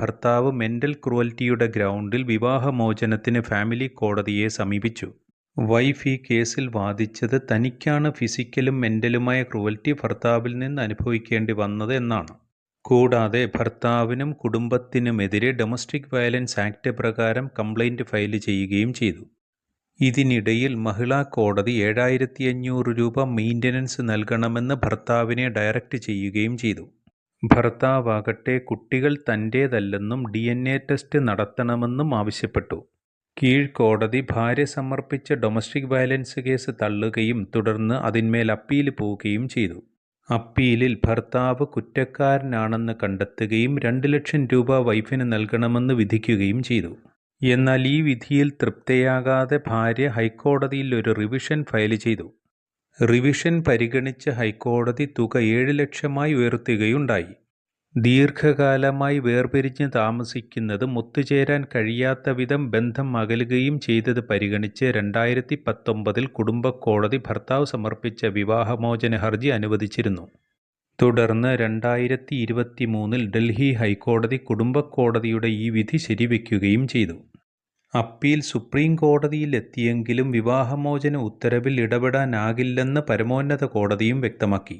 ഭർത്താവ് മെന്റൽ ക്രൂവൽറ്റിയുടെ ഗ്രൗണ്ടിൽ വിവാഹമോചനത്തിന് ഫാമിലി കോടതിയെ സമീപിച്ചു. വൈഫ് ഈ കേസിൽ വാദിച്ചത് തനിക്കാണ് ഫിസിക്കലും മെന്റലുമായ ക്രൂവൽറ്റി ഭർത്താവിൽ നിന്ന് അനുഭവിക്കേണ്ടി വന്നത് എന്നാണ്. കൂടാതെ ഭർത്താവിനും കുടുംബത്തിനുമെതിരെ ഡൊമസ്റ്റിക് വയലൻസ് ആക്ട് പ്രകാരം കംപ്ലൈന്റ് ഫയൽ ചെയ്യുകയും ചെയ്തു. ഇതിനിടയിൽ മഹിളാ കോടതി ഏഴായിരത്തിയഞ്ഞൂറ് രൂപ മെയിന്റനൻസ് നൽകണമെന്ന് ഭർത്താവിനെ ഡയറക്റ്റ് ചെയ്യുകയും ചെയ്തു. ഭർത്താവാകട്ടെ കുട്ടികൾ തന്റേതല്ലെന്നും എ ടെസ്റ്റ് നടത്തണമെന്നും ആവശ്യപ്പെട്ടു. കീഴ്ക്കോടതി ഭാര്യ സമർപ്പിച്ച ഡൊമസ്റ്റിക് വയലൻസ് കേസ് തള്ളുകയും തുടർന്ന് അതിന്മേൽ അപ്പീൽ പോവുകയും ചെയ്തു. അപ്പീലിൽ ഭർത്താവ് കുറ്റക്കാരനാണെന്ന് കണ്ടെത്തുകയും രണ്ട് ലക്ഷം രൂപ വൈഫിന് നൽകണമെന്ന് വിധിക്കുകയും ചെയ്തു. എന്നാൽ ഈ വിധിയിൽ തൃപ്തയാകാതെ ഭാര്യ ഹൈക്കോടതിയിൽ ഒരു റിവിഷൻ ഫയൽ ചെയ്തു. റിവിഷൻ പരിഗണിച്ച ഹൈക്കോടതി തുക ഏഴ് ലക്ഷമായി ഉയർത്തുകയുണ്ടായി. ദീർഘകാലമായി വേർപിരിഞ്ഞ് താമസിക്കുന്നതും ഒത്തുചേരാൻ കഴിയാത്തവിധം ബന്ധം അകലുകയും ചെയ്തത് പരിഗണിച്ച് രണ്ടായിരത്തി പത്തൊമ്പതിൽ കുടുംബക്കോടതി ഭർത്താവ് സമർപ്പിച്ച വിവാഹമോചന ഹർജി അനുവദിച്ചിരുന്നു. തുടർന്ന് രണ്ടായിരത്തി ഇരുപത്തിമൂന്നിൽ ഡൽഹി ഹൈക്കോടതി കുടുംബക്കോടതിയുടെ ഈ വിധി ശരിവെക്കുകയും ചെയ്തു. അപ്പീൽ സുപ്രീം കോടതിയിൽ എത്തിയെങ്കിലും വിവാഹമോചന ഉത്തരവിൽ ഇടപെടാനാകില്ലെന്ന് പരമോന്നത കോടതിയും വ്യക്തമാക്കി.